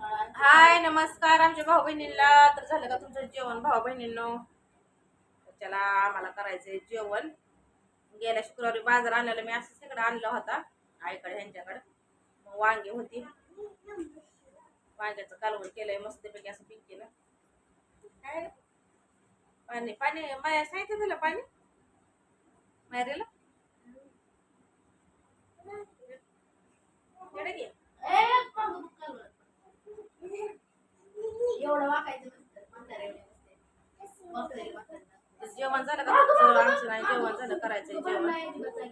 हाय नमस्कार. आमच्या भाऊ बहिणींना तर झालं का तुमचं जेवण भाऊ बहिणींनो त्याला आम्हाला करायचंय जेवण. गेल्या शुक्रवारी बाजार आणायला मी असंच सगळं आणला होता आईकडे ह्यांच्याकडे. मग वांगी होती. वांग्याचं कालवण केलंय मस्तपैकी असं पीक केलं. काय? पाणी पाणी माया सांगितलं तुला पाणी? मायरेला? इकडे घे. एवढं वाकायचं. जेवण झालं का आमचं नाही जेवण झालं करायचंय पण जेवण.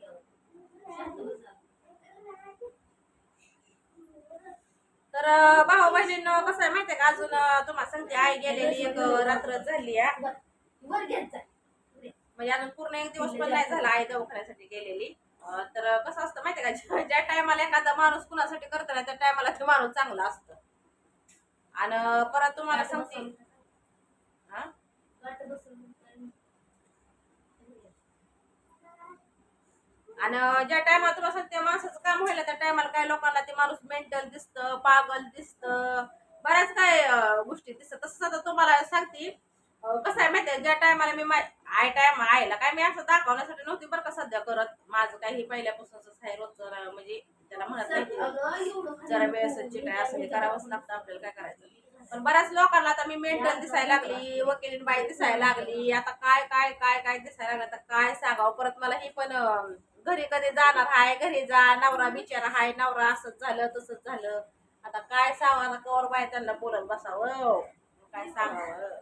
तर भाऊ बहिणींनो कसं आहे माहितीये का? अजून तुम्हाला सांगते आई गेलेली एक रात्र झाली आहे. म्हणजे अजून पूर्ण एक दिवस पण नाही झाला आई दवाखान्यासाठी गेलेली. तर कसं असतं माहितीये का? ज्या- ज्या टायमाला एखादा माणूस कुणासाठी करतो ना त्या टायमाला ते माणूस चांगला असतं. आणि परत तुम्हाला सांगते. हा? आणि ज्या टायमाला तुला सांगते माणसाचं काम व्हायला त्या टायमाला काय लोकांना ते माणूस मेंटल दिसतं पागल दिसतं. बऱ्याच काय गोष्टी दिसतात. तसंच आता तुम्हाला सांगते कसं आहे माहितीये ज्या टायमाला मी आय टाइम आयला काय मी असं दाखवण्यासाठी नव्हती बरं का सध्या करत. माझं काही पहिल्यापासूनच आहे रोजचं म्हणजे त्याला म्हणत नाही जरा व्यवस्थित काय असं करावंच लागतं आपल्याला काय करायचं? पण बऱ्याच लोकांना आता मी मेंटल दिसायला लागली वकीलीन बाई दिसायला लागली. आता काय काय काय काय दिसायला लागलं? आता काय सांगावं? परत मला ही पण घरी कधी जाणार हाय घरी जा नवरा बिचारा हाय नवरा असंच झालं तसंच झालं. आता काय आता कवर बाय त्यांना बोलत बसावं. काय सांगावं?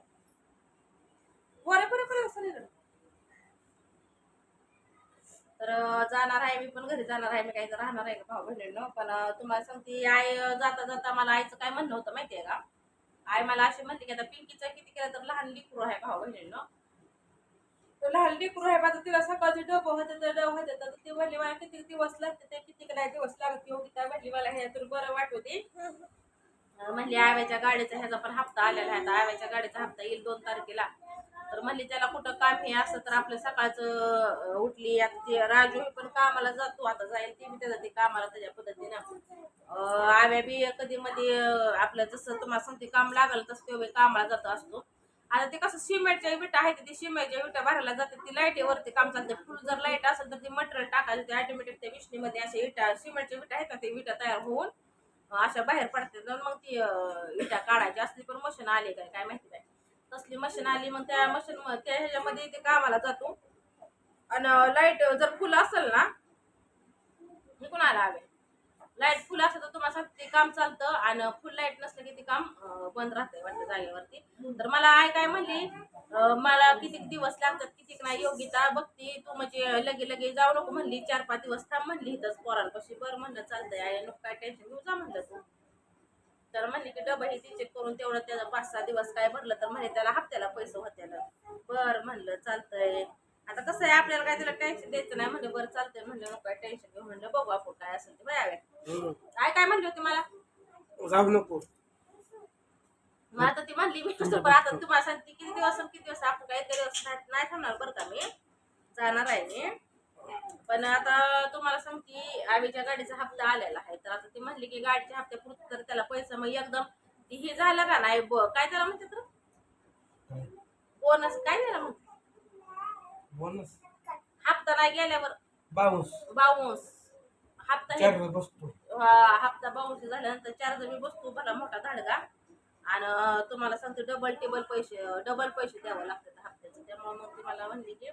बरे बरे बरे असं नाही तर जाणार आहे मी पण घरी जाणार आहे मी काही तर राहणार आहे का भाऊ बहिणीनं? पण तुम्हाला सांगते आई जाता जाता मला आईचं काय म्हणणं होतं माहितीये का? आई मला अशी म्हणते की आता पिंकीचं किती केलं तर लहान लिकरू आहे भाऊ बहिणीनं? तर लहान लिकरू आहे माझं तिला सकाळचे डब होते तर डब होते तर ती म्हणली मला किती दिवस लागते ते किती नाही दिवस लागते होती काय म्हणली मला हे तर बरं वाटवते अं, म्हणली आव्याच्या गाडीचा ह्याचा पण हप्ता आलेला आहे आता आव्याच्या गाडीचा हप्ता येईल दोन तारखेला. तर म्हणले त्याला कुठं काम हे असं तर आपलं सकाळचं उठली आता ते राजू हे पण कामाला जातो आता जाईल ते बी त्याचा ते कामाला त्याच्या पद्धतीनं. आव्या बी कधी मध्ये आपलं जसं तुम्हाला सांगते काम लागलं तसं तेव्हा कामाला जात असतो. आता ते कसं सिमेंटच्या विटा आहेत ते सिमेंटच्या विटा भरायला जाते ती लाईटीवरती काम चालते. फुल जर लाइट असेल तर ती मटेरियल टाकायचं ते ऑटोमॅटिक त्या विष्णीमध्ये असे विटा सिमेंटच्या विटा आहेत ना ते विटा तयार होऊन अशा बाहेर पडतात. मग ती विटा काढायची असली पण मशीन आली काय काय माहिती काय तसली मशीन आली मग त्या मशीन त्या ह्याच्यामध्ये ते कामाला जातो. आणि लाइट जर फुल असेल ना मी कुणाला हवे लाइट फुल असेल तर तुम्हाला ते काम चालतं. आणि फुल लाइट नसलं की ते काम बंद राहतंय वाटतं जागेवरती. तर मला आय काय म्हणली मला किती दिवस लागतात किती नाही योगिता बघती. तू म्हणजे लगे लगे जाऊ नको म्हणली चार पाच दिवस थांब म्हणली इथंच पोरांपाशी. बरं म्हणलं चालतंय आई नको काय टेन्शन घेऊ जा म्हणलं तू. तर म्हणले की डबा हे चेक करून तेवढं त्याचं पाच सहा दिवस काय भरलं तर म्हणे त्याला हप्त्याला पैसे होते बरं म्हणलं चालतंय. आता कसं आहे आपल्याला काय त्याला टेन्शन द्यायचं नाही म्हणलं बरं चालतंय म्हणलं नको काय टेन्शन घेऊ म्हणलं. बघू आपण काय असेल ते. बघावे. काय काय म्हणली होती मला? जाऊ नको. मग आता ती म्हणली मी कसं पण आता तुम्हाला सांगते किती दिवस किती दिवस आपण काही दिवस नाही नाही थांबणार बरं का मी? जाणार आहे मी. पण आता तुम्हाला सांगते आवीच्या गाडीचा हप्ता आलेला आहे. तर आता ती म्हणली की गाडीच्या हप्त्या पुरत तर त्याला पैसा मग एकदम हे झालं का नाही ब- काय त्याला म्हणते तर बोनस काय त्याला म्हणते बोनस? हप्ता नाही गेल्यावर. बाऊस. बाउन्स हप्ता बसतो. हा, हप्ता बाउन्स झाल्यानंतर चार जणी बसतो भला मोठा धाडगा. आणि तुम्हाला सांगते डबल टेबल पैसे डबल पैसे द्यावं लागतात हप्त्याचे त्यामुळे मग ती मला म्हणली की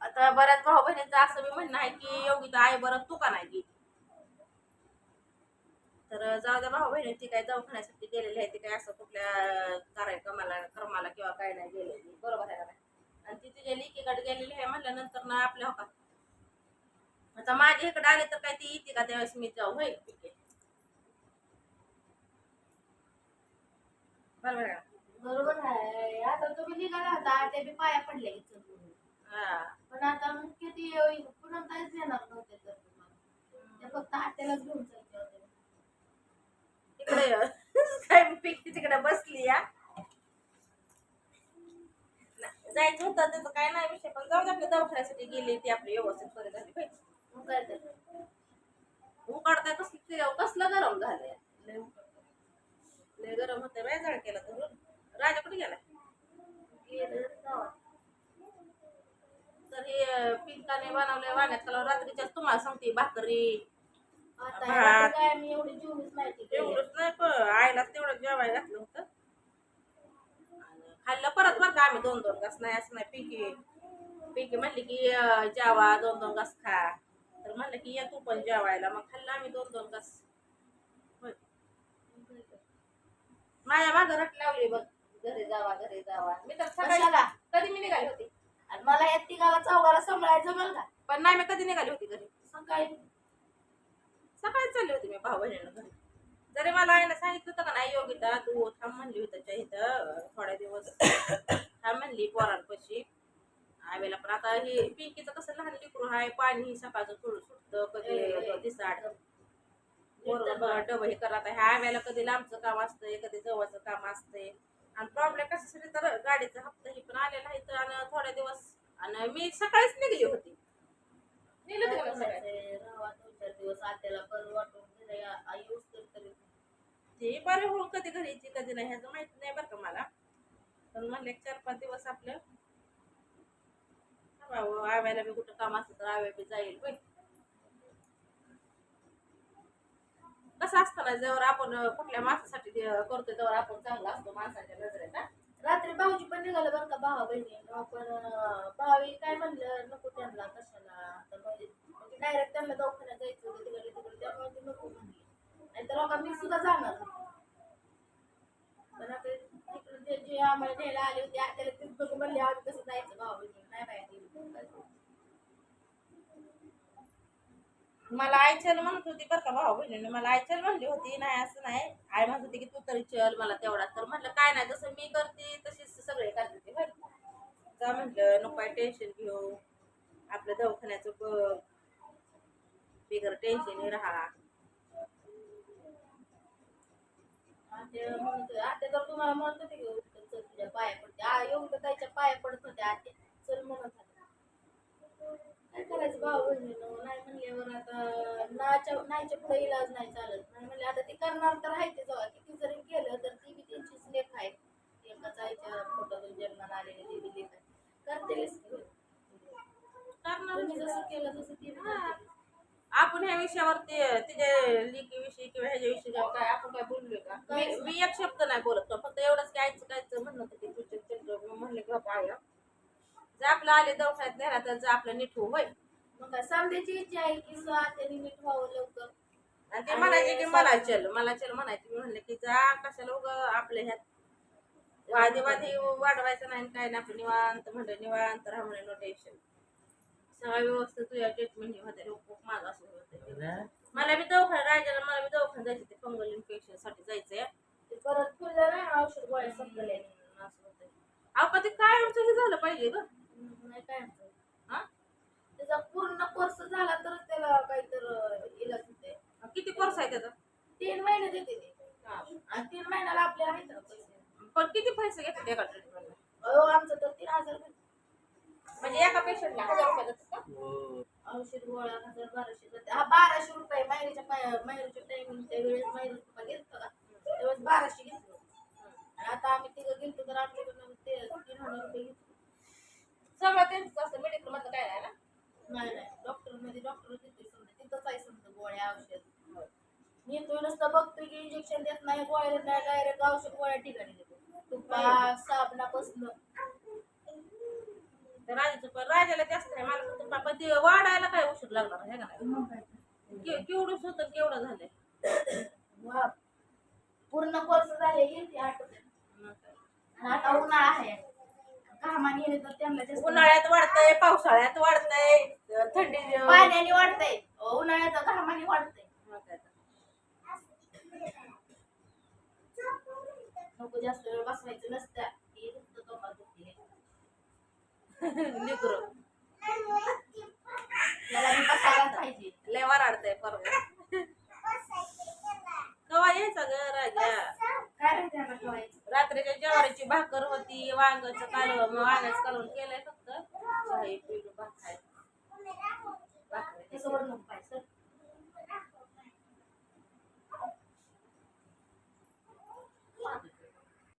आता बऱ्याच भाऊ बहिणीचं असं मी म्हणणं आहे की योगी तर आई बरं तू का नाही गेली तर जाऊ द्या भाऊ बहिणी ती काय दवाखान्यासाठी गेलेली आहे ती काय असं कुठल्या कार्यक्रमाला कर्माला किंवा काय नाही गेलेली. बरोबर आहे का आणि ती तिच्या लिकीकडे गेलेली आहे म्हणल्यानंतर ना आपल्या हो आता माझ्या इकडे आले तर काय ती येते का त्यावेळेस मी जाऊ? होईल ठीक आहे. बरोबर आहे बरोबर आहे. आता तुम्ही निघाला होता ते बी पाया पडल्या इथं. हा. पण आता किती पुन्हा काहीच येणार नव्हते तर तुम्हाला. ते फक्त आत्यालाच घेऊन चालते होते. तिकडे काय पिक तिकडे बसली या. जायचं होतं त्याचं काय नाही विषय. पण जाऊ आपल्या दवाखान्यासाठी गेली ती आपली व्यवस्थित बरी झाली पाहिजे. काय तर उकाडताय कसलं कसलं गरम झालंय? लय गरम होते बाय केला धरून राजा कुठे गेलं गावात. तर हे अं, पिंकाने बनवलंय वाण्यात कलर रात्रीच्याच तुम्हाला सांगते भाकरी. आता भात. काय मी एवढी केली. एवढंच नाही पण आईला तेवढं जेवायला घातलं होतं. आणि खाल्लं परत बरं का आम्ही दोन दोन घास. नाही असं नाही पिंकी. पिंकी म्हणली की अं, जेवा दोन दोन घास खा. तर म्हणलं की या तू पण जेवायला. मग खाल्लं आम्ही दोन दोन घास. होय. माझ्या मागं रट लावली बघ. घरी जावा घरी जावा. मी तर सकाळी कशाला? कधी मी निघाली होती? आणि मला या तिघाला चौघाला सांभाळायचं जमेल का? पण नाही मी कधी निघाली होती घरी. सकाळी. सकाळी चालली होती मी भाऊ बहिणीला घरी. जरी मला आईनं सांगितलं होतं का नाही योगिता तू थांब म्हणली होती त्याच्या इथं थोड्या दिवस. थांब म्हणली पोरांपाशी. आवेला पण आता हे पिंकीचं कसं लहान लिकरू आहे पाणी सकाळचं थोडं सुटतं कधी दिसाड डबं हे करत ह्या आव्याला कधी लांबचं काम असतंय कधी जवळचं काम असतंय. आणि प्रॉब्लेम कशासाठी? तर गाडीचा हप्ता ही पण आलेला आहे. तर आणि थोड्या दिवस आणि मी सकाळीच निघली होती. सकाळी राहा दोन चार दिवस. आत्याला बरं वाटून येऊस तर ते बरे होऊन कधी घरी येते कधी नाही ह्याचं माहीत नाही बरं का मला. पण म्हणलं चार पाच दिवस आपलं. आव्याला बी कुठं काम असतं तर आव्या बी जाईल होय कसं असतं ना जेव्हा आपण कुठल्या माणसासाठी करतो करतोय तेव्हा आपण चांगला असतो माणसाच्या नजरेत रात्री भाऊजी पण निघालं बरं का भावा बहिणी. आपण भावी काय म्हणलं नको त्यांना कशाला. तर म्हणजे, म्हणजे डायरेक्ट त्यांना दवाखान्यात जायचं होतं तिकडे तिकडे. त्यामुळे ते नको म्हणली. नाही तर लोका मी सुद्धा जाणार पण आता तिकडे जे आम्हाला न्यायला आले होते त्याला तेच बघून म्हणले आम्ही कसं जायचं भावा बहिणी नाही बाहेर मला आई चल म्हणत होती बरं का भाऊ बहिणीने. मला आई चल म्हणली होती नाही असं नाही. आई म्हणत होती की तू तरी चल मला तेवढा तर म्हणलं काय नाही जसं मी करते तशीच सगळे करते ते होय जा म्हटलं नको काय टेन्शन घेऊ. आपल्या दवाखान्याचं बघ. बिगर टेन्शन राहा. आत्या म्हणत तर तुम्हाला म्हणत होते की चल तुझ्या पाया पडते. आ येऊन त्याच्या पाया पडत होत्या आत्या. चल म्हणत होत्या. काय करायचं भाऊ बहिणीनं नाही म्हणल्यावर आता नाच्या नाहीच्या पुढे इलाज नाही चालत. नाही म्हणले आता ते करणार तर आहे ते जेव्हा किती जरी केलं तर ती बी त्यांचीच लेख आहे. एकाच आईच्या पोटातून जन्माला आलेली ती बी लेख आहे. करतेच की होय. करणार जसं केलं तसं ती. आपण ह्या विषयावरती तिच्या लिखीविषयी किंवा ह्याच्याविषयी किंवा काय आपण काय बोललोय का? मी मी एक शब्द नाही बोलत फक्त एवढंच की आईचं कायचं म्हणणं होतं की तुझं म्हणले की बाबा आया. जर आपलं आले दवाखान्यात नेला तर जर आपलं नीट होऊ होय मग काय समजायची इच्छा आहे की नीट व्हावं लवकर. आणि ते म्हणायचे की मला चल मला चल म्हणायचे. मी म्हणले की जा कशाला उग आपल्या ह्यात वादी वादी वाढवायचं नाही आणि काय नाही आपलं निवांत म्हणलं निवांत राहा म्हणे नो टेन्शन सगळं व्यवस्थित तुझ्या ट्रीटमेंट होते खूप माझं असं होतं मला बी दवाखाना राजाला मला बी दवाखाना जायचं ते फंगल इन्फेक्शनसाठी जायचंय. ते परत फुललं ना औषध गोळ्या संपले असं होतंय. अहो पण ते काय आमचं हे झालं पाहिजे ग नाही काय म्हणतो. हा त्याचा पूर्ण कोर्स झाला तर त्याला काहीतरी इलाज होते किती कोर्स आहे त्याचा तीन महिने देते ते. हा. आणि तीन महिन्याला आपले आहेत ना पैसे पण किती पैसे घेतात एका ट्रीटमेंटला अहो आमचं तर तीन हजार घेतलं. म्हणजे एका पेशंटला हजार रुपये का? औषध गोळ्या हजार बाराशे जाते हा बाराशे रुपये माहेरीच्या पाय- माहेरीच्या टायमिंगच्या वेळेस माहेरी रुपये घेतलं का? त्यावेळेस बाराशे घेतलं. आणि आता आम्ही तिघं गेलतो तर आमच्याकडनं ते तीन हजार रुपये घेतले. सगळं त्यांचं असतं. मेडिकल मधलं काय नाही ना? नाही नाही. डॉक्टरमध्ये डॉक्टर देतोय समजा. तिथंच आहे समजा गोळ्या औषध. तो नुसतं बघतोय की इंजेक्शन देत नाही गोळ्या देत नाही डायरेक्ट औषध गोळ्या ठिकाणी देतो. तुपा साबणापासून तर राजाचं पण राजाला जास्त नाही मला फक्त पण ते वाढायला काय औषध लागणार आहे का नाही? के- केवढं होतं केवढं झालंय. पूर्ण कोर्स झाले आता उन्हाळा आहे. घामाने येणे तर त्यांना उन्हाळ्यात वाढतंय पावसाळ्यात वाढतंय थंडी पाण्याने वाढतंय. उन्हाळ्यात घामाने वाढतंय. नको जास्त वेळ बसवायचं नसतं. हे दुखतं तोंडात दुखते. लेकरं त्याला मी बसायला पाहिजे. लय वराडतंय परवा कवा यायचा ग राजा? काय राहते आता ठेवायचं रात्रीच्या ज्वारीची भाकर होती वांगाचं कालवण वांगाचं कालवण केलंय फक्त.